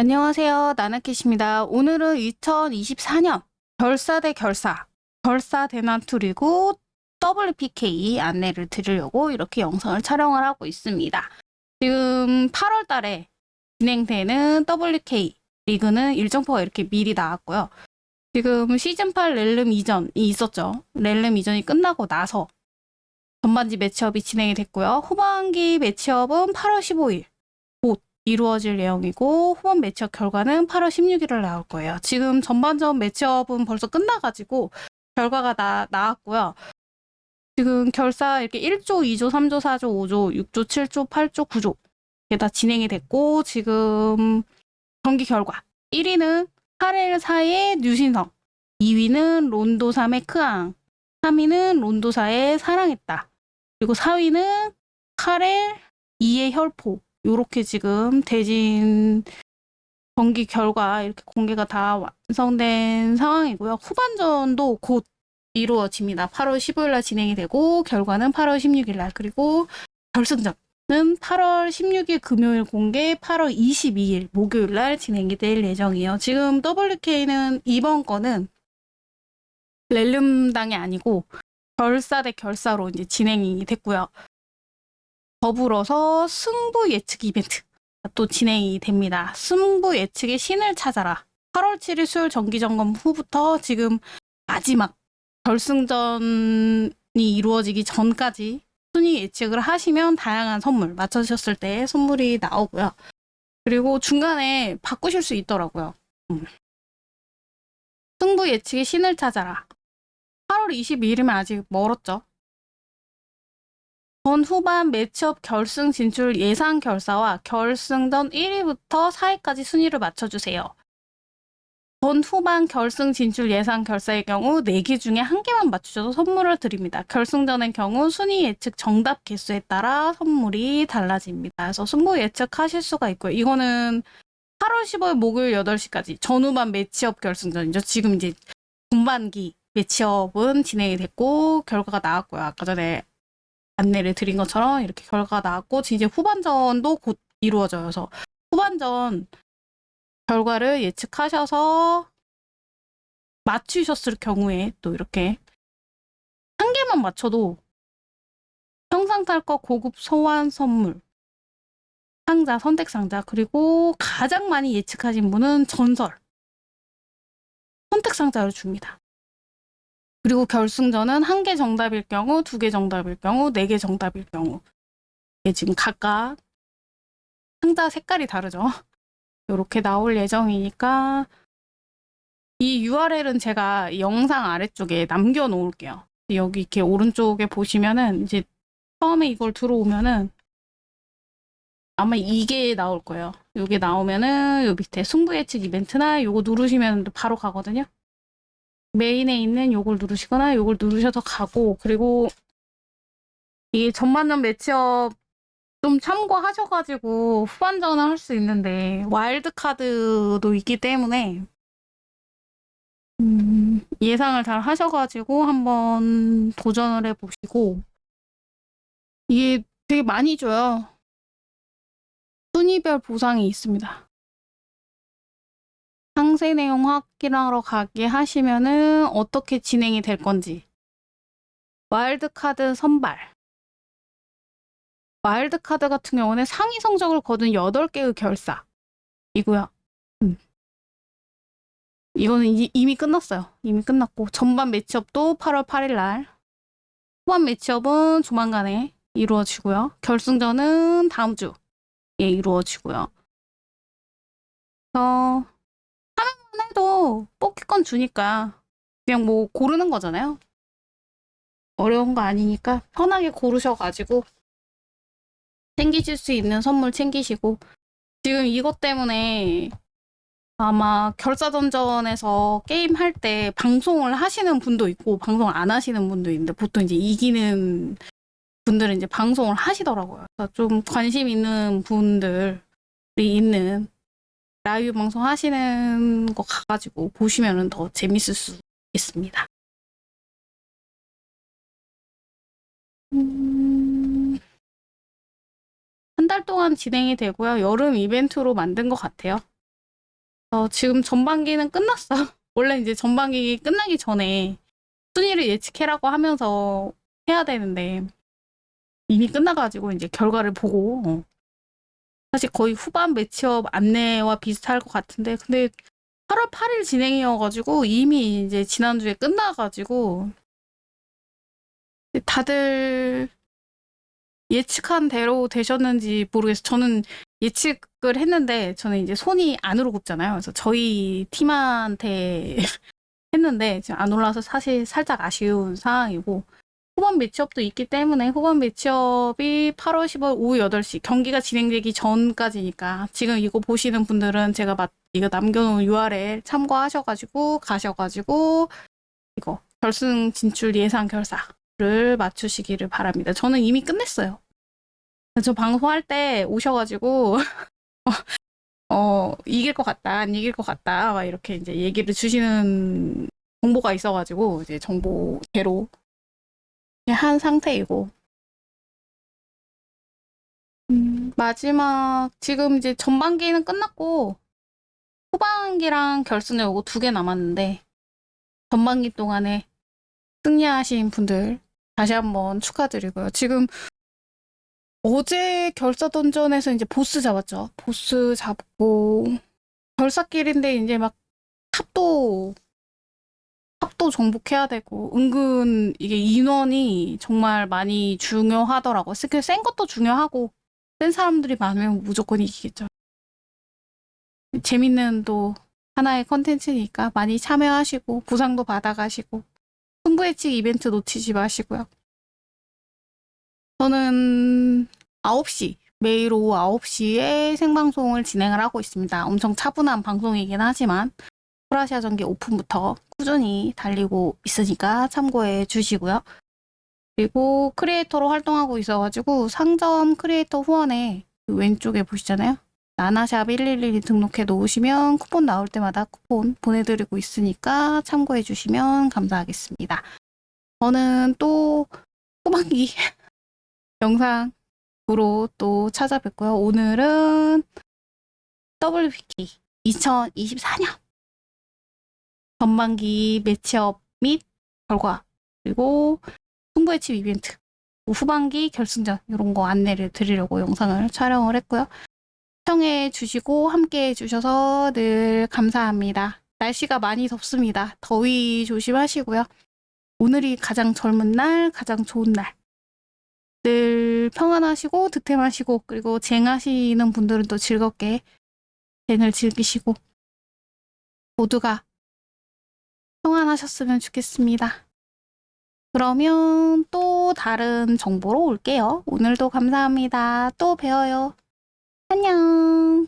안녕하세요. 나나캣입니다. 오늘은 2024년 결사 대 결사, 결사 리그 WPK 안내를 드리려고 이렇게 영상을 촬영을 하고 있습니다. 지금 8월 달에 진행되는 WK 리그는 일정표가 이렇게 미리 나왔고요. 지금 시즌8 렐름 이전이 있었죠. 렐름 이전이 끝나고 나서 전반지 매치업이 진행이 됐고요. 후반기 매치업은 8월 15일 이루어질 예정이고 후반 매치업 결과는 8월 16일을 나올 거예요. 지금 전반전 매치업은 벌써 끝나가지고 결과가 나, 나왔고요. 지금 결사 이렇게 1조, 2조, 3조, 4조, 5조, 6조, 7조, 8조, 9조 이게 다 진행이 됐고 지금 경기 결과 1위는 8일 4의 뉴신성 2위는 론도삼의 크앙 3위는 론도사의 사랑했다 그리고 4위는 8일 2의 혈포 요렇게 지금 대진 경기 결과 이렇게 공개가 다 완성된 상황이고요. 후반전도 곧 이루어집니다. 8월 15일 날 진행이 되고 결과는 8월 16일 날 그리고 결승전은 8월 16일 금요일 공개 8월 22일 목요일 날 진행이 될 예정이에요. 지금 WK는 이번 건은 렐름당이 아니고 결사 대 결사로 이제 진행이 됐고요. 더불어서 승부 예측 이벤트 또 진행이 됩니다. 승부 예측의 신을 찾아라. 8월 7일 수요일 정기 점검 후부터 지금 마지막 결승전이 이루어지기 전까지 순위 예측을 하시면 다양한 선물 맞춰주셨을 때 선물이 나오고요. 그리고 중간에 바꾸실 수 있더라고요. 음. 승부 예측의 신을 찾아라. 8월 22일이면 아직 멀었죠. 전 후반 매치업 결승 진출 예상 결사와 결승전 1위부터 4위까지 순위를 맞춰주세요. 전 후반 결승 진출 예상 결사의 경우 4개 중에 1개만 맞추셔도 선물을 드립니다. 결승전의 경우 순위 예측 정답 개수에 따라 선물이 달라집니다. 그래서 승부 예측하실 수가 있고요. 이거는 8월 15일 목요일 8시까지 전후반 매치업 결승전이죠. 지금 이제 중반기 매치업은 진행이 됐고 결과가 나왔고요. 아까 전에 안내를 드린 것처럼 이렇게 결과가 나왔고 이제 후반전도 곧 이루어져서 후반전 결과를 예측하셔서 맞추셨을 경우에 또 이렇게 한 개만 맞춰도 평상 탈거 고급 소환 선물 상자 선택 상자 그리고 가장 많이 예측하신 분은 전설 선택 상자를 줍니다. 그리고 결승전은 한 개 정답일 경우, 두 개 정답일 경우, 네 개 정답일 경우. 이게 지금 각각 상자 색깔이 다르죠. 이렇게 나올 예정이니까 이 URL은 제가 영상 아래쪽에 남겨 놓을게요. 여기 이렇게 오른쪽에 보시면은 이제 처음에 이걸 들어오면은 아마 이게 나올 거예요. 이게 나오면은 요 밑에 승부 예측 이벤트나 요거 누르시면 바로 가거든요. 메인에 있는 요걸 누르시거나 요걸 누르셔서 가고 그리고 이 전반전 매치업 좀 참고하셔가지고 후반전을 할 수 있는데 와일드 카드도 있기 때문에 음, 예상을 잘 하셔가지고 한번 도전을 해보시고 이게 되게 많이 줘요. 순위별 보상이 있습니다. 상세 내용 확인하러 가게 하시면은 어떻게 진행이 될 건지. 와일드카드 선발. 와일드카드 같은 경우는 상위 성적을 거둔 8개의 결사. 이고요. 음. 이거는 이, 이미 끝났어요. 이미 끝났고. 전반 매치업도 8월 8일 날. 후반 매치업은 조만간에 이루어지고요. 결승전은 다음 주에 이루어지고요. 그래서 해도 뽑기권 주니까 그냥 뭐 고르는 거잖아요. 어려운 거 아니니까 편하게 고르셔가지고 챙기실 수 있는 선물 챙기시고 지금 이것 때문에 아마 결사전전에서 게임 할 때 방송을 하시는 분도 있고 방송 안 하시는 분도 있는데 보통 이제 이기는 분들은 이제 방송을 하시더라고요. 그래서 좀 관심 있는 분들이 있는 라이브 방송 하시는 거 가가지고 보시면은 더 재밌을 수 있습니다. 음... 한달 동안 진행이 되고요. 여름 이벤트로 만든 것 같아요. 어, 지금 전반기는 끝났어. 원래 이제 전반기 끝나기 전에 순위를 예측해라고 하면서 해야 되는데 이미 끝나가지고 이제 결과를 보고 어. 사실 거의 후반 매치업 안내와 비슷할 것 같은데 근데 8월 8일 진행이어가지고 이미 이제 지난주에 끝나가지고 다들 예측한 대로 되셨는지 모르겠어요. 저는 예측을 했는데 저는 이제 손이 안으로 굽잖아요. 그래서 저희 팀한테 했는데 지금 안 올라서 사실 살짝 아쉬운 상황이고 후반 매치업도 있기 때문에 후반 매치업이 8월 10월 오후 8시 경기가 진행되기 전까지니까 지금 이거 보시는 분들은 제가 맞, 이거 남겨놓은 URL 참고하셔가지고 가셔가지고 이거 결승 진출 예상 결사를 맞추시기를 바랍니다. 저는 이미 끝냈어요. 저 방송할 때 오셔가지고 어, 어, 이길 것 같다, 안 이길 것 같다, 막 이렇게 이제 얘기를 주시는 정보가 있어가지고 이제 정보대로 한 상태이고 음, 마지막 지금 이제 전반기는 끝났고 후반기랑 결승에 오고 두 개 남았는데 전반기 동안에 승리하신 분들 다시 한번 축하드리고요. 지금 어제 결사 던전에서 이제 보스 잡았죠. 보스 잡고 결사길인데 이제 막 탑도 탑도 정복해야 되고 은근 이게 인원이 정말 많이 중요하더라고. 스킬 센 것도 중요하고 센 사람들이 많으면 무조건 이기겠죠. 재밌는 또 하나의 컨텐츠니까 많이 참여하시고 보상도 받아가시고 승부 예측 이벤트 놓치지 마시고요. 저는 9시 매일 오후 9시에 생방송을 진행을 하고 있습니다. 엄청 차분한 방송이긴 하지만 프라시아 전기 오픈부터 꾸준히 달리고 있으니까 참고해 주시고요. 그리고 크리에이터로 활동하고 있어가지고 상점 크리에이터 후원에 그 왼쪽에 보시잖아요. 나나샵 111 등록해 놓으시면 쿠폰 나올 때마다 쿠폰 보내드리고 있으니까 참고해 주시면 감사하겠습니다. 저는 또 후반기 영상으로 또 찾아뵙고요. 오늘은 WPK 2024년 전반기 매치업 및 결과 그리고 승부의 칩 이벤트 후반기 결승전 이런 거 안내를 드리려고 영상을 촬영을 했고요. 시청해 주시고 함께 해 주셔서 늘 감사합니다. 날씨가 많이 덥습니다. 더위 조심하시고요. 오늘이 가장 젊은 날, 가장 좋은 날. 늘 평안하시고 득템하시고 그리고 쟁하시는 분들은 또 즐겁게 쟁을 즐기시고 모두가 평안하셨으면 좋겠습니다. 그러면 또 다른 정보로 올게요. 오늘도 감사합니다. 또 배워요. 안녕.